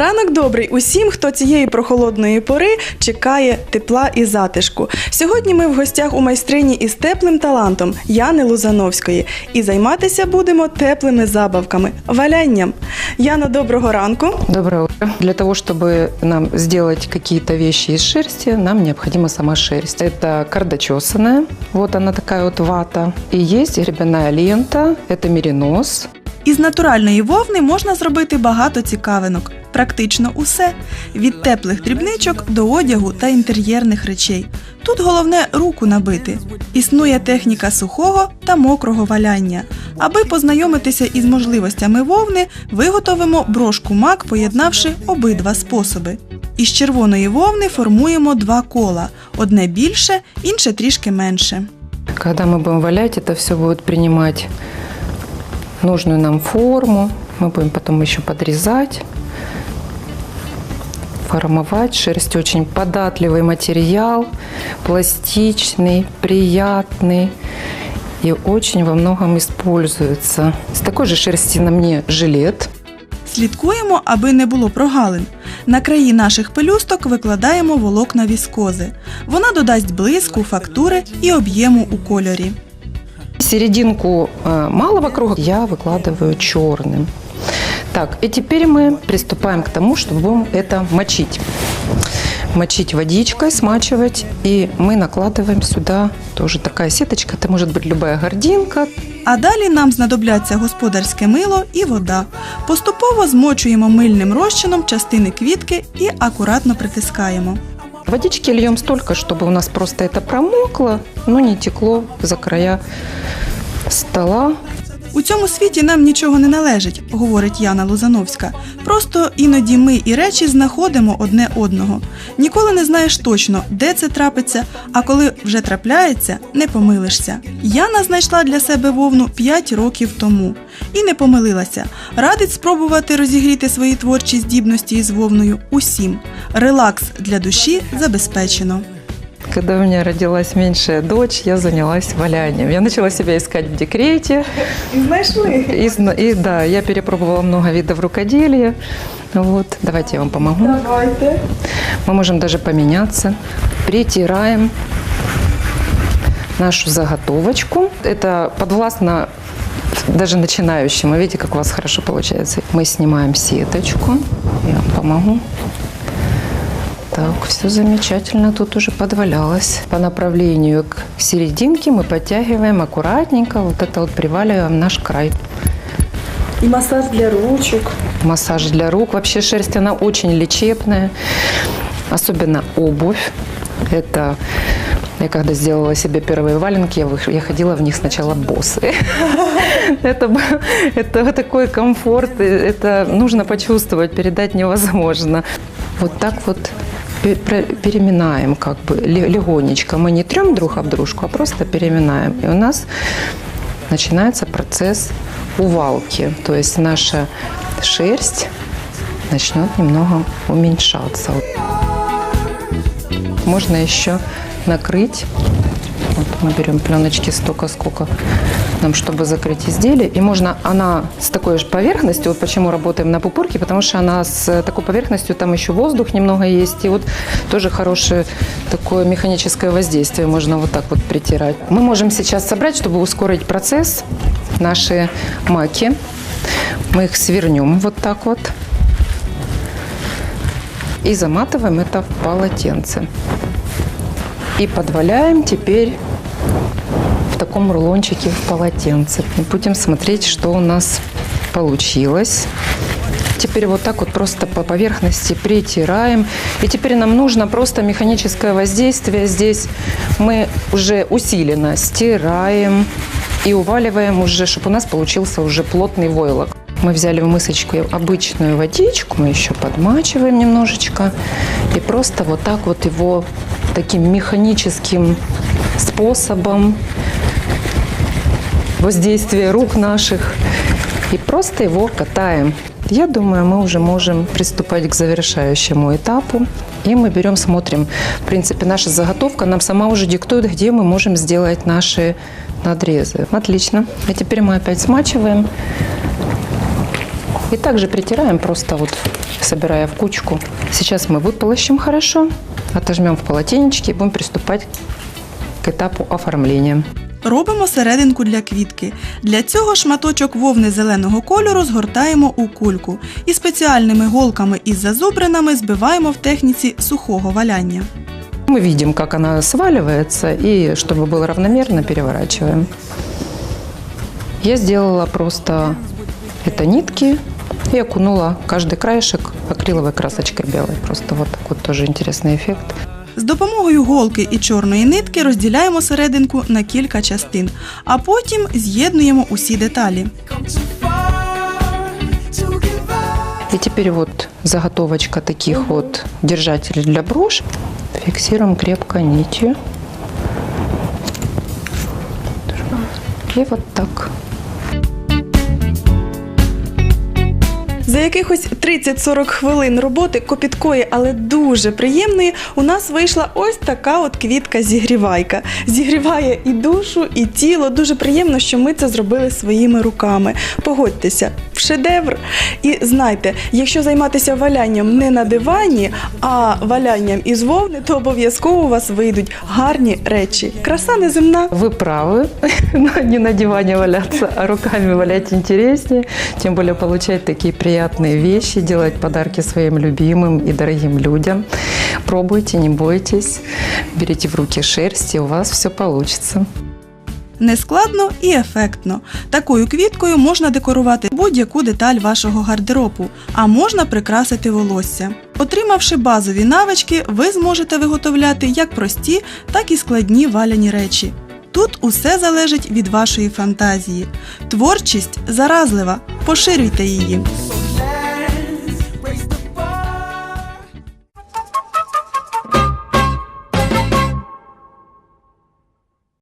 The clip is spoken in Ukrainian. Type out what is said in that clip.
Ранок добрий усім, хто цієї прохолодної пори чекає тепла і затишку. Сьогодні ми в гостях у майстрині із теплим талантом Яни Лузановської і займатися будемо теплими забавками, валянням. Яна, доброго ранку. Доброе утро. Для того, чтобы нам сделать какие-то вещи из шерсти, нам необходима сама шерсть. Это кардочесанная, вот она такая вот вата. И есть гребяная лента, это меринос. Із натуральної вовни можна зробити багато цікавинок. Практично усе від теплих дрібничок до одягу та інтер'єрних речей. Тут головне руку набити. Існує техніка сухого та мокрого валяння. Аби познайомитися із можливостями вовни, виготовимо брошку мак, поєднавши обидва способи. Із червоної вовни формуємо два кола: одне більше, інше трішки менше. Когда мы будем валять, это все будет принимать нужную нам форму. Мы будем потом еще подрезать, формовать. Шерсть очень податливый материал, пластичный, приятный и очень во многом используется. С такой же шерсти на мне жилет. Слідкуємо, аби не було прогалин. На краї наших пелюсток викладаємо волокна віскози. Вона додасть блиску, фактури і об'єму у кольорі. Серединку э, малого круга я выкладываю черным. Так, и теперь мы приступаем к тому, чтобы будем это мочить. Мочить водичкой, смачивать. И мы накладываем сюда тоже такая сеточка. Это может быть любая гординка. А далі нам знадобляться господарське мило і вода. Поступово змочуємо мильним розчином частини квітки і акуратно притискаємо. Водички льем столько, чтобы у нас просто это промокло, но не текло за края стола. У цьому світі нам нічого не належить, говорить Яна Лузановська. Просто іноді ми і речі знаходимо одне одного. Ніколи не знаєш точно, де це трапиться, а коли вже трапляється, не помилишся. Яна знайшла для себе вовну 5 років тому і не помилилася. Радить спробувати розігріти свої творчі здібності із вовною усім. Релакс для душі забезпечено. Когда у меня родилась меньшая дочь, я занялась валянием. Я начала себя искать в декрете. І знайшли. И, и да, я перепробовала много видов рукоделия. Вот, давайте я вам помогу. Давайте. Мы можем даже поменяться. Притираем нашу заготовочку. Это подвластно даже начинающим. Вы видите, как у вас хорошо получается. Мы снимаем сеточку. Я вам помогу. Так, все замечательно. Тут уже подвалялось. По направлению к серединке мы подтягиваем аккуратненько. Вот это вот приваливаем наш край. І масаж для ручок. Массаж для рук. Вообще шерсть, она очень лечебная. Особенно обувь. Это я когда сделала себе первые валенки, я, выш- я ходила в них сначала босые. Это, это такой комфорт, и это нужно почувствовать, передать невозможно. Вот так вот переминаем как бы ле- легонечко. Мы не трем друг об дружку, а просто переминаем. И у нас начинается процесс увалки. То есть наша шерсть начнет немного уменьшаться. Можно еще накрыть. Вот мы берем пленочки столько, сколько нам, чтобы закрыть изделие. И можно, она с такой же поверхностью, вот почему работаем на пупырке, потому что она с такой поверхностью, там еще воздух немного есть. И вот тоже хорошее такое механическое воздействие можно вот так вот притирать. Мы можем сейчас собрать, чтобы ускорить процесс, наши маки. Мы их свернем вот так вот и заматываем это в полотенце. И подваляем теперь в таком рулончике в полотенце. И будем смотреть, что у нас получилось. Теперь вот так вот просто по поверхности притираем. И теперь нам нужно просто механическое воздействие. Здесь мы уже усиленно стираем и уваливаем уже, чтобы у нас получился уже плотный войлок. Мы взяли в мысочку обычную водичку, мы еще подмачиваем немножечко. И просто вот так вот его таким механическим способом воздействия рук наших. И просто его катаем. Я думаю, мы уже можем приступать к завершающему этапу. И мы берем, смотрим. В принципе, наша заготовка нам сама уже диктует, где мы можем сделать наши надрезы. Отлично. И теперь мы опять смачиваем. И также притираем, просто вот собирая в кучку. Сейчас мы выполощем хорошо, отожмем в полотенечке и будем приступать к этапу оформления. Робимо серединку для квітки. Для цього шматочок вовни зеленого кольору згортаємо у кульку і спеціальними голками із зазубринами збиваємо в техніці сухого валяння. Мы видим, как она сваливается, и чтобы было равномерно, переворачиваем. Я сделала просто это нитки и окунула каждый краешек акриловой красочкой белой. Просто вот такой тоже интересный эффект. З допомогою голки і чорної нитки розділяємо серединку на кілька частин, а потім з'єднуємо усі деталі. И теперь вот заготовочка таких вот держателей для брош. Фиксируем крепко нитью. И вот так. За якихось 30-40 хвилин роботи копіткої, але дуже приємної, у нас вийшла ось така от квітка-зігрівайка. Зігріває і душу, і тіло. Дуже приємно, що ми це зробили своїми руками. Погодьтеся, шедевр. І знайте, якщо займатися валянням не на дивані, а валянням із вовни, то обов'язково у вас вийдуть гарні речі. Краса неземна. Вы правы, но не на диване валяться, а руками валять интереснее. Тем более получать такие приятные вещи, делать подарки своим любимым и дорогим людям. Пробуйте, не бойтесь, берите в руки шерсть, и у вас все получится. Нескладно і ефектно. Такою квіткою можна декорувати будь-яку деталь вашого гардеробу, а можна прикрасити волосся. Отримавши базові навички, ви зможете виготовляти як прості, так і складні валяні речі. Тут усе залежить від вашої фантазії. Творчість заразлива, поширюйте її.